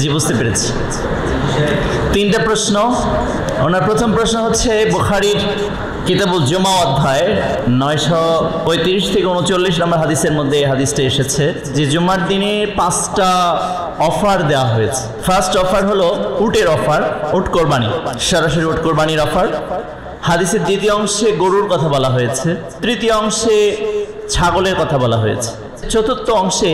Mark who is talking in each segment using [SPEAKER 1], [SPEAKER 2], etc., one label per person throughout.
[SPEAKER 1] জি, বুঝতে পেরেছি। তিনটা প্রশ্ন। ওনার প্রথম প্রশ্ন হচ্ছে, বুখারির কিতাবুল জমা অধ্যায় নয়শো পঁয়ত্রিশ থেকে উনচল্লিশ নম্বর হাদিসের মধ্যে এই হাদিসটা এসেছে যে জুমার দিনে পাঁচটা অফার দেওয়া হয়েছে। ফার্স্ট অফার হলো উটের অফার উট কোরবানি, সরাসরি উট কোরবানির অফার হাদিসের দ্বিতীয় অংশে গরুর কথা বলা হয়েছে, তৃতীয় অংশে ছাগলের কথা বলা হয়েছে। চতুর্থ অংশে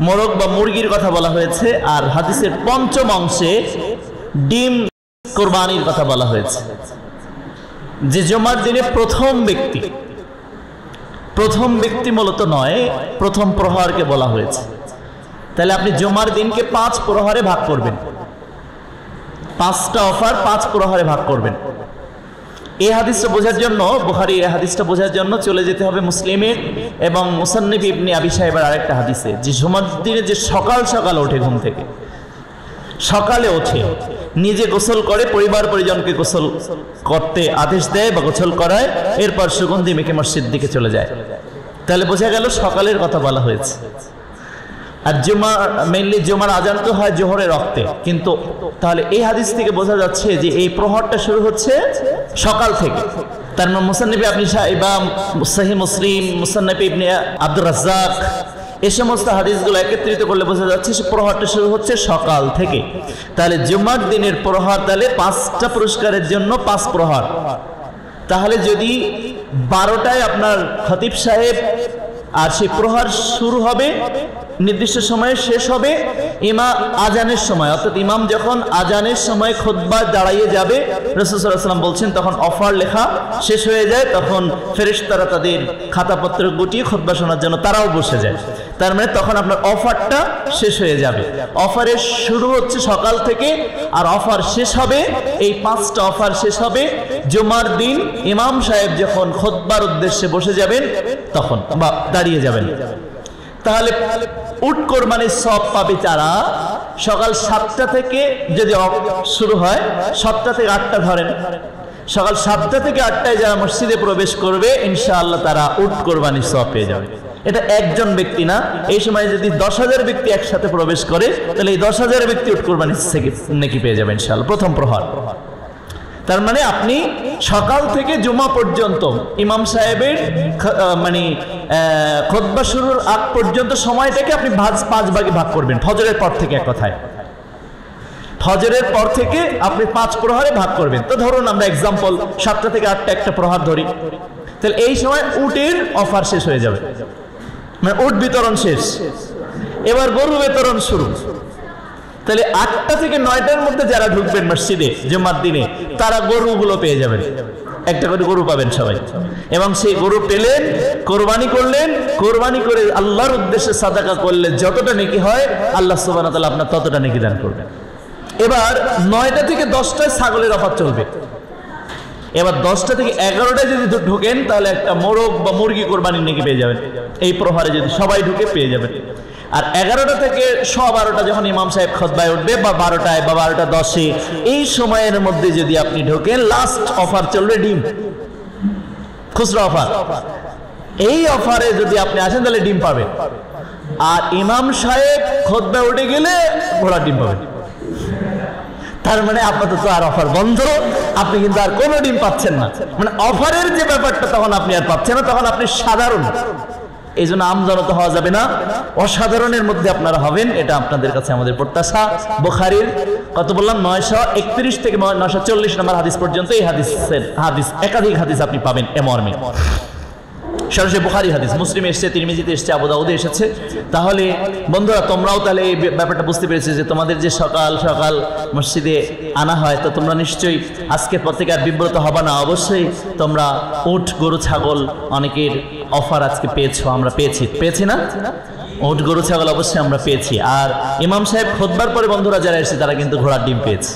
[SPEAKER 1] মোরগ বা মুরগির কথা বলা হয়েছে, আর হাদিসের পঞ্চম অংশে ডিম কোরবানির কথা বলা হয়েছে। যে জমার দিনে প্রথম ব্যক্তি প্রথম ব্যক্তি মূলত নয়, প্রথম প্রহারকে বলা হয়েছে। তাহলে আপনি জমার দিনকে পাঁচ প্রহারে ভাগ করবেন। পাঁচটা অফার পাঁচ প্রহারে ভাগ করবেন। এই হাদিসটা বোঝার জন্য বুহারি এই হাদিসটা বোঝার জন্য চলে যেতে হবে মুসলিমের এবং মুসান্নিফ ইবনি আবি সাহেবের আরেকটা হাদিসে, যে জুমার দিনে যে সকাল সকাল ওঠে ঘুম থেকে। সকালে ওঠে, নিজে গোসল করে পরিবার পরিজনকে গোসল করতে আদেশ দেয় বা গোসল করায়, এরপর সুগন্ধি মেখে মসজিদ দিকে চলে যায়। তাহলে বোঝা গেল সকালের কথা বলা হয়েছে। আর জুমা মেনলি জুমার আজান তো হয় জোহরের রক্তে। কিন্তু তাহলে এই হাদিস থেকে বোঝা যাচ্ছে যে এই প্রহরটা শুরু হচ্ছে সকাল থেকে। তার মানে মুসান্নবী আপনি বা সাহি মুসলিম মুসান্নবী ইবনে আব্দুর রাজ্জাক এই সমস্ত হাদিসগুলো একত্রিত করলে বোঝা যাচ্ছে সে প্রহারটা শুরু হচ্ছে সকাল থেকে। তাহলে জুমার দিনের প্রহার তাহলে পাঁচটা পুরস্কারের জন্য পাঁচ প্রহার। তাহলে যদি বারোটায় আপনার খতিব সাহেব আর সেই প্রহার শুরু হবে, নির্দিষ্ট সময়ে শেষ হবে, ইমা আজানের সময়। অর্থাৎ ইমাম যখন আজানের সময় খোদ্া দাঁড়াইয়ে যাবে রসুলাম বলছেন, তখন অফার লেখা শেষ হয়ে যায়, তখন ফেরেশতারা তাদের খাতাপত্র গুটিয়ে খোদ্া শোনার জন্য তারাও বসে যায়। তার মানে তখন আপনার অফারটা শেষ হয়ে যাবে। অফারের শুরু হচ্ছে সকাল থেকে, আর অফার শেষ হবে, এই পাঁচটা অফার শেষ হবে। জুমার দিন ইমাম সাহেব যখন খোদ্বার উদ্দেশ্যে বসে যাবেন তখন বা দাঁড়িয়ে যাবেন। তাহলে উট কোরবানির সব পাবে তারা সকাল সাতটা থেকে যদি শুরু হয়, সাতটা থেকে আটটা ধরেন। সকাল সাতটা থেকে আটটায় যারা মসজিদে প্রবেশ করবে, ইনশাআল্লাহ তারা উট কোরবানির সব পেয়ে যাবে। এটা একজন ব্যক্তি না, এই সময় যদি দশ হাজার ব্যক্তি একসাথে প্রবেশ করে, তাহলে এই দশ হাজার ব্যক্তি উট কোরবানির থেকে নাকি পেয়ে যাবে ইনশাআল্লাহ। প্রথম প্রহর। তার মানে আপনি সকাল থেকে জুমা পর্যন্ত ইমাম সাহেবের মানে খোদ্া শুরুর আগ পর্যন্ত সময়টাকে আপনি ভাজ পাঁচ ভাগে ভাগ করবেন, ফজরের পর থেকে এক কথায়। ফজরের পর থেকে আপনি পাঁচ প্রহারে ভাগ করবেন। তো ধরুন আমরা এক্সাম্পল সাতটা থেকে আটটা একটা প্রহার ধরি। তাহলে এই সময় উটের অফার শেষ হয়ে যাবে। মানে উট বিতরণ শেষ। এবার গরু বিতরণ শুরু। তাহলে আটটা থেকে নয়টার মধ্যে যারা ঢুকবেন মসজিদে জুম্মার দিনে, তারা গরুগুলো পেয়ে যাবেন। একটা করে গরু পাবেন সবাই। এবং সেই গরু পেলেন, কোরবানি করলেন, কোরবানি করে আল্লাহর উদ্দেশ্যে সাদাকা করলে যতটা নেকি হয়, আল্লাহ সুবান তালা আপনার ততটা নেকি দান করবেন এবার নয়টা থেকে দশটায় ছাগলের অফার চলবে। এবার দশটা থেকে এগারোটায় যদি ঢোকেন, তাহলে একটা মোরগ বা মুরগি কোরবানির নাকি পেয়ে যাবেন। এই প্রহারে যদি সবাই ঢুকে, পেয়ে যাবেন। আর এগারোটা থেকে শ বারোটা যখন ইমাম সাহেব খতবায় উঠবে, বা বারোটায় বা বারোটা দশে, এই সময়ের মধ্যে যদি আপনি ঢোকেন লাস্ট অফার চলবে ডিম। খুচরা অফার এই অফারে যদি আপনি আসেন, তাহলে ডিম পাবেন আর ইমাম সাহেব খতবায় উঠে গেলে ঘোড়া ডিম পাবেন তার মানে আপাতত আর অফার বন্ধ। আপনি কিন্তু আর কোনো ডিম পাচ্ছেন না। মানে অফারের যে ব্যাপারটা, তখন আপনি আর পাচ্ছেন না। তখন আপনি সাধারণ। এই জন্য আমজনত হওয়া যাবে না। অসাধারণের মধ্যে আপনারা হবেন, এটা আপনাদের কাছে আমাদের প্রত্যাশা। বোখারির কত বললাম? নয়শো একত্রিশ থেকে নয়শো চল্লিশ নম্বর হাদিস পর্যন্ত এই হাদিসের হাদিস, একাধিক হাদিস আপনি পাবেন এমর্মে সরাসরি বুখারি হাদিস, মুসলিম এসছে, তিরমিজিতে এসছে আবুদাউদে এসেছে। তাহলে বন্ধুরা, তোমরাও তাহলে এই ব্যাপারটা বুঝতে পেরেছ যে তোমাদের যে সকাল সকাল মসজিদে আনা হয়, তো তোমরা নিশ্চয়ই আজকের থেকে আর বিব্রত হবা না। অবশ্যই তোমরা উঠ গরু, ছাগল অনেকের অফার আজকে পেয়েছ, আমরা পেয়েছি। পেয়েছি না? উঠ গরু, ছাগল অবশ্যই আমরা পেয়েছি। আর ইমাম সাহেব, খোদবার পরে বন্ধুরা যারা এসেছে, তারা কিন্তু ঘোড়ার ডিম পেয়েছে।